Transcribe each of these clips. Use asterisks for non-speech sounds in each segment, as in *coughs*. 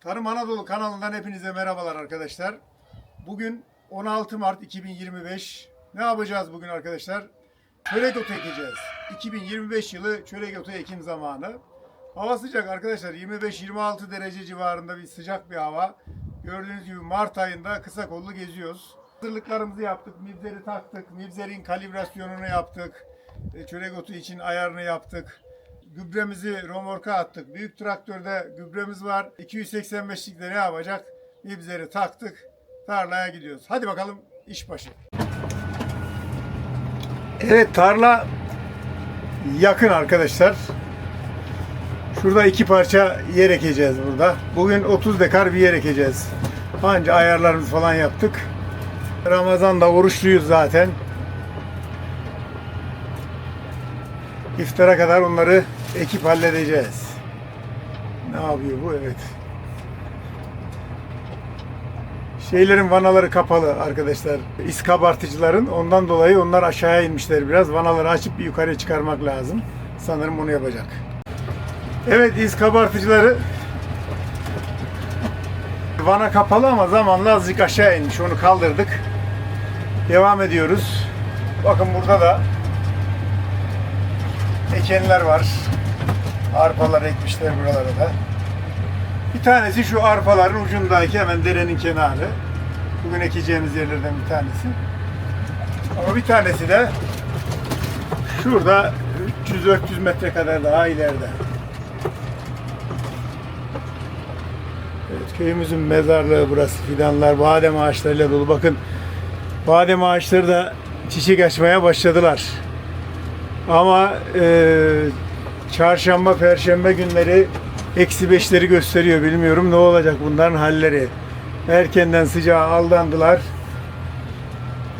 Tarım Anadolu kanalından hepinize merhabalar arkadaşlar. Bugün 16 Mart 2025. Ne yapacağız bugün arkadaşlar? Çörek otu ekeceğiz. 2025 yılı çörek otu ekim zamanı. Hava sıcak arkadaşlar. 25-26 derece civarında bir sıcak bir hava. Gördüğünüz gibi Mart ayında kısa kollu geziyoruz. Hazırlıklarımızı yaptık. Mibzeri taktık. Mibzerin kalibrasyonunu yaptık. E, Çörek otu için ayarını yaptık. Gübremizi romorka attık. Büyük traktörde gübremiz var. 285'likte ne yapacak? Mibzeri taktık. Tarlaya gidiyoruz. Hadi bakalım iş başı. Evet tarla yakın arkadaşlar. Şurada iki parça yer ekeceğiz burada. Bugün 30 dekar bir yer ekeceğiz. Anca ayarlarımızı falan yaptık. Ramazan'da oruçluyuz zaten. İftara kadar onları ekip halledeceğiz. Ne yapıyor bu? Evet. Şeylerin vanaları kapalı arkadaşlar. İz kabartıcıların. Ondan dolayı onlar aşağıya inmişler biraz. Vanaları açıp bir yukarıya çıkarmak lazım. Sanırım onu yapacak. Evet iz kabartıcıları vana kapalı ama zamanla azıcık aşağı inmiş. Onu kaldırdık. Devam ediyoruz. Bakın burada da ekenler var. Arpalar ekmişler buralara da. Bir tanesi şu arpaların ucundaki hemen derenin kenarı. Bugün ekeceğimiz yerlerden bir tanesi. Ama bir tanesi de şurada 300-400 metre kadar daha ileride. Evet, köyümüzün mezarlığı burası. Fidanlar, badem ağaçlarıyla dolu. Bakın badem ağaçları da çiçek açmaya başladılar. Ama e, çarşamba, perşembe günleri eksi beşleri gösteriyor. Bilmiyorum ne olacak bunların halleri. Erkenden sıcağa aldandılar.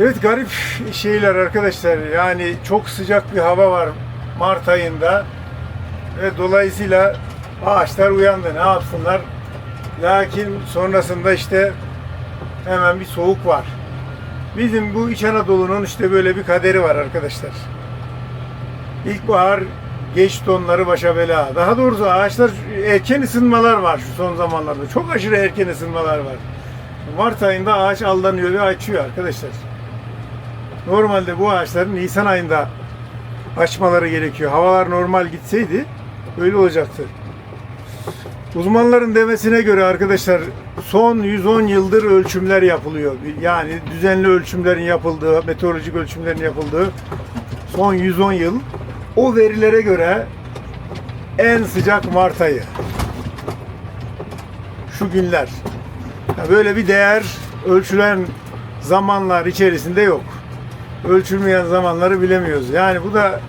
Evet garip şeyler arkadaşlar. Yani çok sıcak bir hava var Mart ayında. Ve dolayısıyla ağaçlar uyandı. Ne yapsınlar? Lakin sonrasında işte hemen bir soğuk var. Bizim bu İç Anadolu'nun işte böyle bir kaderi var arkadaşlar. İlkbahar geç donları başa bela. Daha doğrusu ağaçlar erken ısınmalar var şu son zamanlarda. Çok aşırı erken ısınmalar var. Mart ayında ağaç aldanıyor ve açıyor arkadaşlar. Normalde bu ağaçların Nisan ayında açmaları gerekiyor. Havalar normal gitseydi öyle olacaktı. Uzmanların demesine göre arkadaşlar son 110 yıldır ölçümler yapılıyor. Yani düzenli ölçümlerin yapıldığı, meteorolojik ölçümlerin yapıldığı son 110 yıl o verilere göre en sıcak Mart ayı. Şu günler. Böyle bir değer ölçülen zamanlar içerisinde yok. Ölçülmeyen zamanları bilemiyoruz. Yani bu da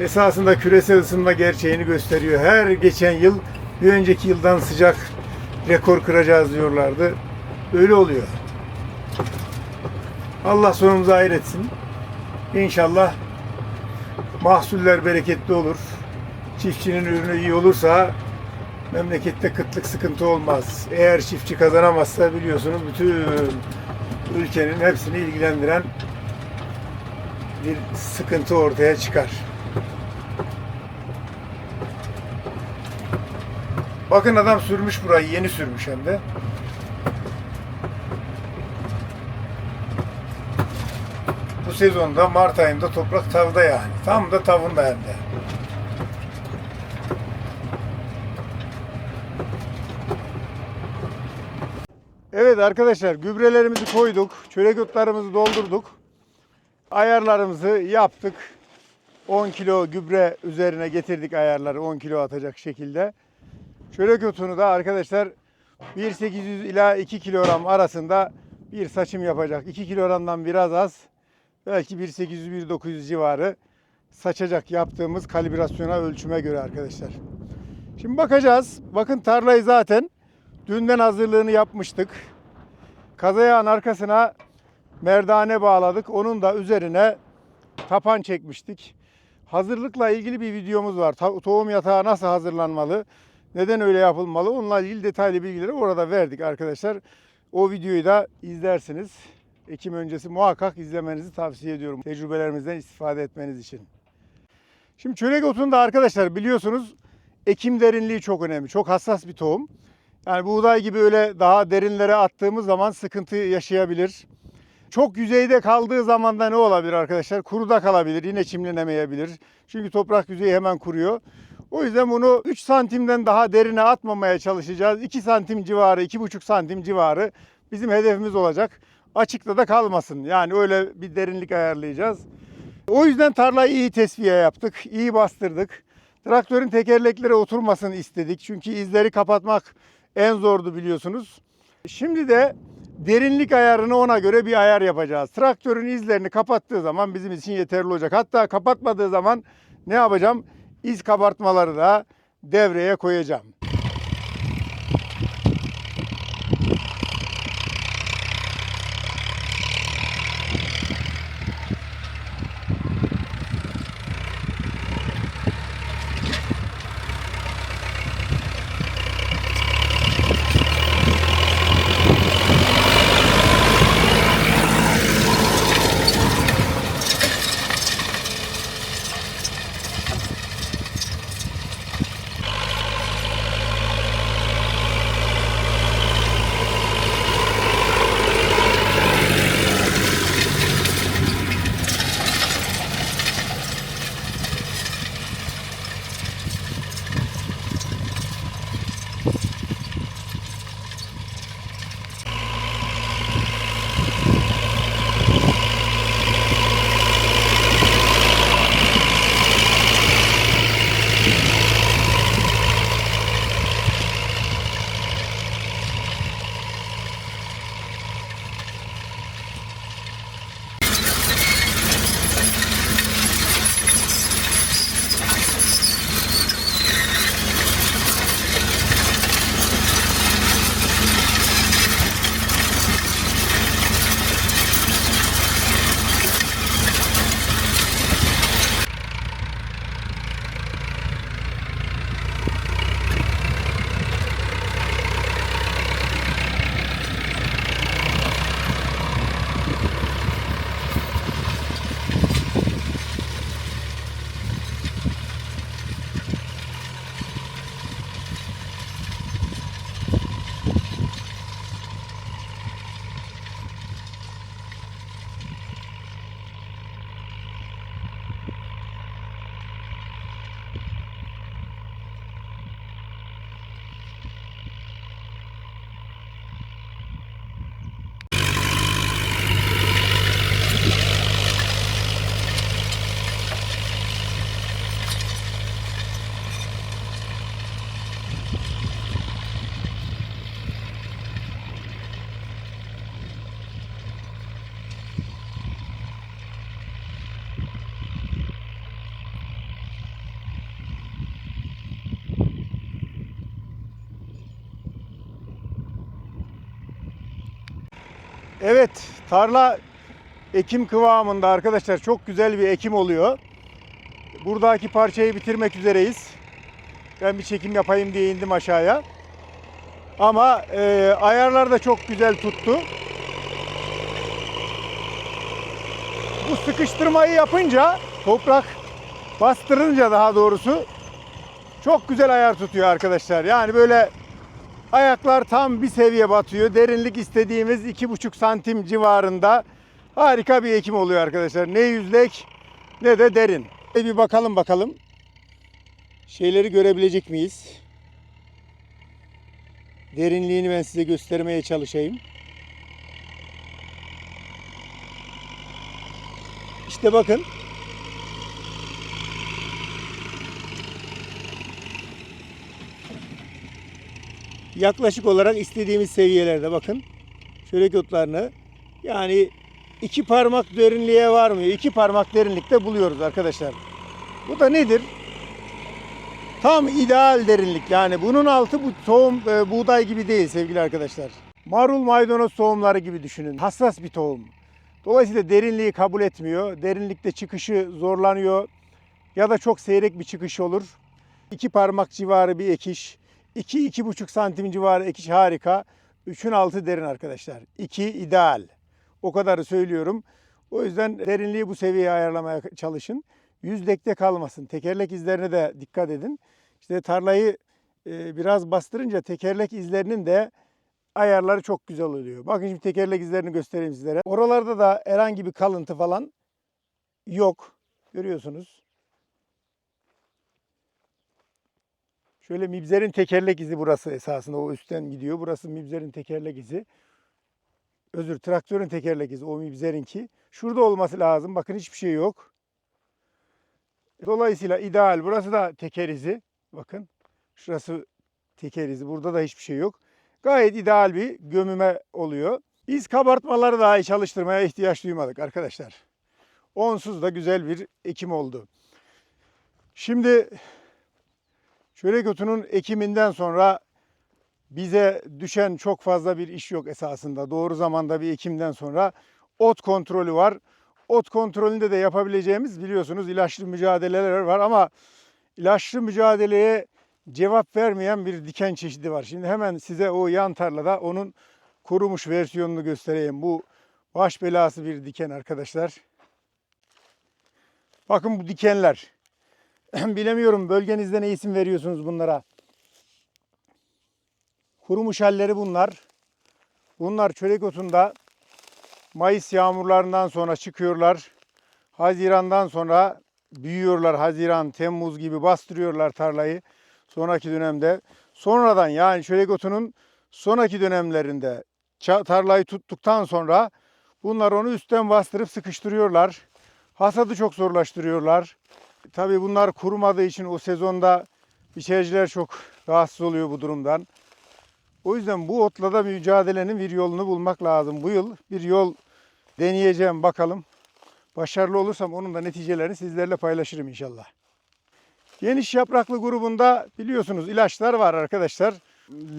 esasında küresel ısınma gerçeğini gösteriyor. Her geçen yıl bir önceki yıldan sıcak rekor kıracağız diyorlardı. Öyle oluyor. Allah sonumuzu hayır etsin. İnşallah mahsuller bereketli olur. Çiftçinin ürünü iyi olursa memlekette kıtlık sıkıntı olmaz. Eğer çiftçi kazanamazsa biliyorsunuz bütün ülkenin hepsini ilgilendiren bir sıkıntı ortaya çıkar. Bakın adam sürmüş burayı, yeni sürmüş hem de. Sezonda Mart ayında toprak tavda yani. Tam da tavında hem de. Evet arkadaşlar gübrelerimizi koyduk. Çörek otlarımızı doldurduk. Ayarlarımızı yaptık. 10 kilo gübre üzerine getirdik ayarları 10 kilo atacak şekilde. Çörek otunu da arkadaşlar 1.800 ila 2 kilogram arasında bir saçım yapacak. 2 kilogramdan biraz az. Belki 1.800-1.900 civarı saçacak yaptığımız kalibrasyona ölçüme göre arkadaşlar. Şimdi bakacağız. Bakın tarlayı zaten dünden hazırlığını yapmıştık. Kazayağın arkasına merdane bağladık. Onun da üzerine tapan çekmiştik. Hazırlıkla ilgili bir videomuz var. Tohum yatağı nasıl hazırlanmalı? Neden öyle yapılmalı? Onunla ilgili detaylı bilgileri orada verdik arkadaşlar. O videoyu da izlersiniz. Ekim öncesi muhakkak izlemenizi tavsiye ediyorum. Tecrübelerimizden istifade etmeniz için. Şimdi çörek otunda arkadaşlar biliyorsunuz ekim derinliği çok önemli. Çok hassas bir tohum. Yani buğday gibi öyle daha derinlere attığımız zaman sıkıntı yaşayabilir. Çok yüzeyde kaldığı zaman da ne olabilir arkadaşlar? Kuruda kalabilir, yine çimlenemeyebilir. Çünkü toprak yüzeyi hemen kuruyor. O yüzden bunu 3 santimden daha derine atmamaya çalışacağız. 2 santim civarı, 2,5 santim civarı bizim hedefimiz olacak. Açıkta da kalmasın. Yani öyle bir derinlik ayarlayacağız. O yüzden tarlayı iyi tesviye yaptık, iyi bastırdık. Traktörün tekerleklere oturmasını istedik. Çünkü izleri kapatmak en zordu biliyorsunuz. Şimdi de derinlik ayarını ona göre bir ayar yapacağız. Traktörün izlerini kapattığı zaman bizim için yeterli olacak. Hatta kapatmadığı zaman ne yapacağım? İz kabartmaları da devreye koyacağım. Evet, tarla ekim kıvamında arkadaşlar. Çok güzel bir ekim oluyor. Buradaki parçayı bitirmek üzereyiz. Ben bir çekim yapayım diye indim aşağıya. Ama e, ayarlar da çok güzel tuttu. Bu sıkıştırmayı yapınca, toprak bastırınca daha doğrusu çok güzel ayar tutuyor arkadaşlar. Yani böyle Ayaklar tam bir seviye batıyor. Derinlik istediğimiz 2,5 santim civarında. Harika bir ekim oluyor arkadaşlar. Ne yüzlek ne de derin. E bir bakalım bakalım. Şeyleri görebilecek miyiz? Derinliğini ben size göstermeye çalışayım. İşte bakın. Yaklaşık olarak istediğimiz seviyelerde bakın. Çörek otlarını yani iki parmak derinliğe varmıyor. İki parmak derinlikte buluyoruz arkadaşlar. Bu da nedir? Tam ideal derinlik. Yani bunun altı bu tohum e, buğday gibi değil sevgili arkadaşlar. Marul maydanoz tohumları gibi düşünün. Hassas bir tohum. Dolayısıyla derinliği kabul etmiyor. Derinlikte çıkışı zorlanıyor. Ya da çok seyrek bir çıkış olur. İki parmak civarı bir ekiş. 2-2,5 santim civarı ekiş harika. 3'ün altı derin arkadaşlar. 2 ideal. O kadarı söylüyorum. O yüzden derinliği bu seviyeye ayarlamaya çalışın. Yüzdekte kalmasın. Tekerlek izlerine de dikkat edin. İşte tarlayı e, biraz bastırınca tekerlek izlerinin de ayarları çok güzel oluyor. Bakın şimdi tekerlek izlerini göstereyim sizlere. Oralarda da herhangi bir kalıntı falan yok. Görüyorsunuz. Şöyle mibzerin tekerlek izi burası esasında o üstten gidiyor. Burası mibzerin tekerlek izi. Özür traktörün tekerlek izi o mibzerinki. Şurada olması lazım. Bakın hiçbir şey yok. Dolayısıyla ideal. Burası da teker izi. Bakın. Şurası teker izi. Burada da hiçbir şey yok. Gayet ideal bir gömüme oluyor. Biz kabartmaları dahi çalıştırmaya ihtiyaç duymadık arkadaşlar. Onsuz da güzel bir ekim oldu. Şimdi çörek otunun ekiminden sonra bize düşen çok fazla bir iş yok esasında. Doğru zamanda bir ekimden sonra ot kontrolü var. Ot kontrolünde de yapabileceğimiz biliyorsunuz ilaçlı mücadeleler var ama ilaçlı mücadeleye cevap vermeyen bir diken çeşidi var. Şimdi hemen size o yan tarlada onun kurumuş versiyonunu göstereyim. Bu baş belası bir diken arkadaşlar. Bakın bu dikenler. *clears throat* Bilemiyorum bölgenizde ne isim veriyorsunuz bunlara. Kurumuş halleri bunlar. Bunlar çörek otunda Mayıs yağmurlarından sonra çıkıyorlar. Hazirandan sonra büyüyorlar. Haziran, Temmuz gibi bastırıyorlar tarlayı. Sonraki dönemde. Sonradan yani çörek otunun sonraki dönemlerinde tarlayı tuttuktan sonra bunlar onu üstten bastırıp sıkıştırıyorlar. Hasadı çok zorlaştırıyorlar. Tabii bunlar kurumadığı için o sezonda biçerciler çok rahatsız oluyor bu durumdan. O yüzden bu otla da mücadelenin bir yolunu bulmak lazım. Bu yıl bir yol deneyeceğim bakalım. Başarılı olursam onun da neticelerini sizlerle paylaşırım inşallah. Geniş yapraklı grubunda biliyorsunuz ilaçlar var arkadaşlar.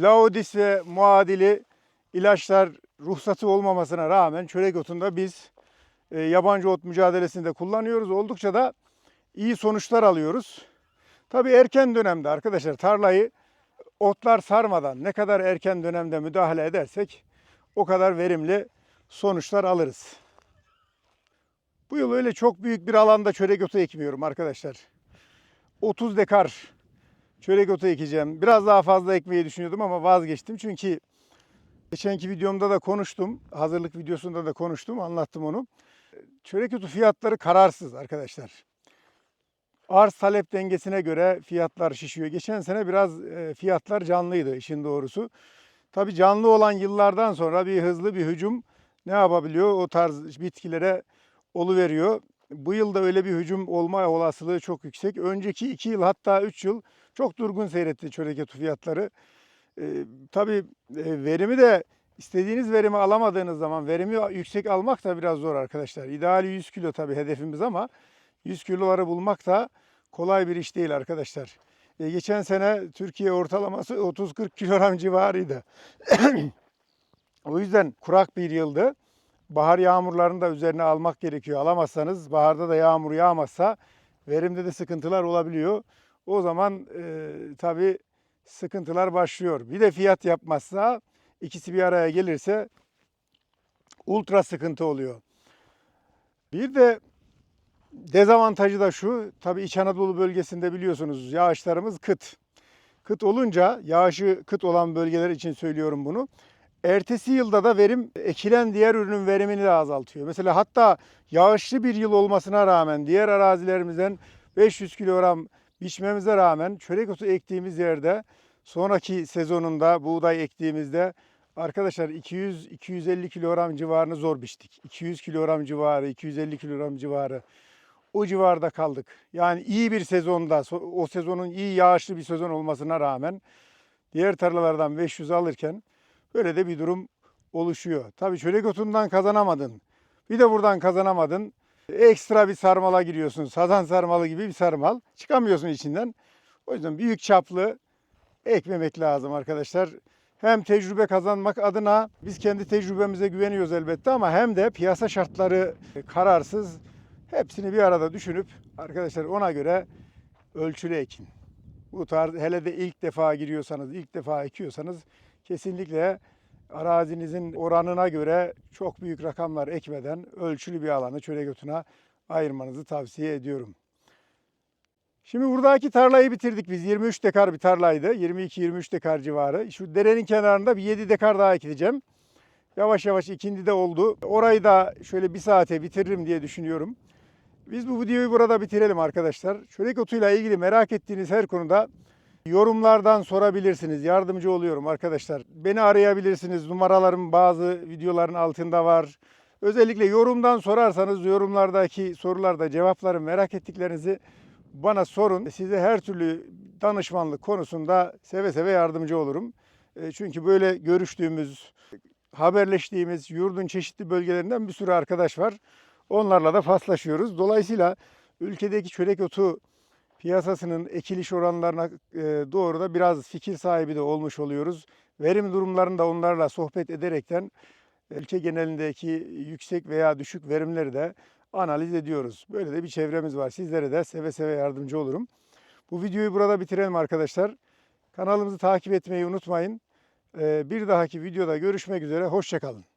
Laodis ve muadili ilaçlar ruhsatı olmamasına rağmen çörek otunda biz e, yabancı ot mücadelesinde kullanıyoruz. Oldukça da iyi sonuçlar alıyoruz. Tabii erken dönemde arkadaşlar tarlayı otlar sarmadan ne kadar erken dönemde müdahale edersek o kadar verimli sonuçlar alırız. Bu yıl öyle çok büyük bir alanda çörek otu ekmiyorum arkadaşlar. 30 dekar çörek otu ekeceğim. Biraz daha fazla ekmeyi düşünüyordum ama vazgeçtim. Çünkü geçenki videomda da konuştum. Hazırlık videosunda da konuştum. Anlattım onu. Çörek otu fiyatları kararsız arkadaşlar. Arz talep dengesine göre fiyatlar şişiyor. Geçen sene biraz e, fiyatlar canlıydı işin doğrusu. Tabii canlı olan yıllardan sonra bir hızlı bir hücum ne yapabiliyor? O tarz bitkilere oluveriyor. Bu yılda öyle bir hücum olma olasılığı çok yüksek. Önceki iki yıl hatta üç yıl çok durgun seyretti çörek otu fiyatları. Ee, tabii e, verimi de istediğiniz verimi alamadığınız zaman verimi yüksek almak da biraz zor arkadaşlar. İdeali 100 kilo tabii hedefimiz ama 100 kiloları bulmak da kolay bir iş değil arkadaşlar. E, geçen sene Türkiye ortalaması 30-40 kilogram civarıydı. *coughs* o yüzden kurak bir yıldı. Bahar yağmurlarını da üzerine almak gerekiyor. Alamazsanız baharda da yağmur yağmazsa verimde de sıkıntılar olabiliyor. O zaman e, tabii sıkıntılar başlıyor. Bir de fiyat yapmazsa ikisi bir araya gelirse ultra sıkıntı oluyor. Bir de dezavantajı da şu. Tabii İç Anadolu bölgesinde biliyorsunuz yağışlarımız kıt. Kıt olunca yağışı kıt olan bölgeler için söylüyorum bunu. Ertesi yılda da verim ekilen diğer ürünün verimini de azaltıyor. Mesela hatta yağışlı bir yıl olmasına rağmen diğer arazilerimizden 500 kilogram biçmemize rağmen çörek otu ektiğimiz yerde sonraki sezonunda buğday ektiğimizde arkadaşlar 200-250 kilogram civarını zor biçtik. 200 kilogram civarı, 250 kilogram civarı o civarda kaldık. Yani iyi bir sezonda, o sezonun iyi yağışlı bir sezon olmasına rağmen diğer tarlalardan 500 alırken böyle de bir durum oluşuyor. Tabii çörek otundan kazanamadın. Bir de buradan kazanamadın. Ekstra bir sarmala giriyorsun. Sazan sarmalı gibi bir sarmal. Çıkamıyorsun içinden. O yüzden büyük çaplı ekmemek lazım arkadaşlar. Hem tecrübe kazanmak adına biz kendi tecrübemize güveniyoruz elbette ama hem de piyasa şartları kararsız. Hepsini bir arada düşünüp arkadaşlar ona göre ölçülü ekin. Bu tarz hele de ilk defa giriyorsanız, ilk defa ekiyorsanız kesinlikle arazinizin oranına göre çok büyük rakamlar ekmeden ölçülü bir alanı çörek otuna ayırmanızı tavsiye ediyorum. Şimdi buradaki tarlayı bitirdik biz. 23 dekar bir tarlaydı. 22-23 dekar civarı. Şu derenin kenarında bir 7 dekar daha ekileceğim. Yavaş yavaş ikindi de oldu. Orayı da şöyle bir saate bitiririm diye düşünüyorum. Biz bu videoyu burada bitirelim arkadaşlar. Çörek otuyla ilgili merak ettiğiniz her konuda yorumlardan sorabilirsiniz. Yardımcı oluyorum arkadaşlar. Beni arayabilirsiniz. Numaralarım bazı videoların altında var. Özellikle yorumdan sorarsanız yorumlardaki sorularda cevapları merak ettiklerinizi bana sorun. Size her türlü danışmanlık konusunda seve seve yardımcı olurum. E, Çünkü böyle görüştüğümüz, haberleştiğimiz yurdun çeşitli bölgelerinden bir sürü arkadaş var. Onlarla da paslaşıyoruz. Dolayısıyla ülkedeki çörek otu piyasasının ekiliş oranlarına e, doğru da biraz fikir sahibi de olmuş oluyoruz. Verim durumlarında onlarla sohbet ederekten ülke genelindeki yüksek veya düşük verimleri de analiz ediyoruz. Böyle de bir çevremiz var. Sizlere de seve seve yardımcı olurum. Bu videoyu burada bitirelim arkadaşlar. Kanalımızı takip etmeyi unutmayın. Ee, Bir dahaki videoda görüşmek üzere. Hoşçakalın.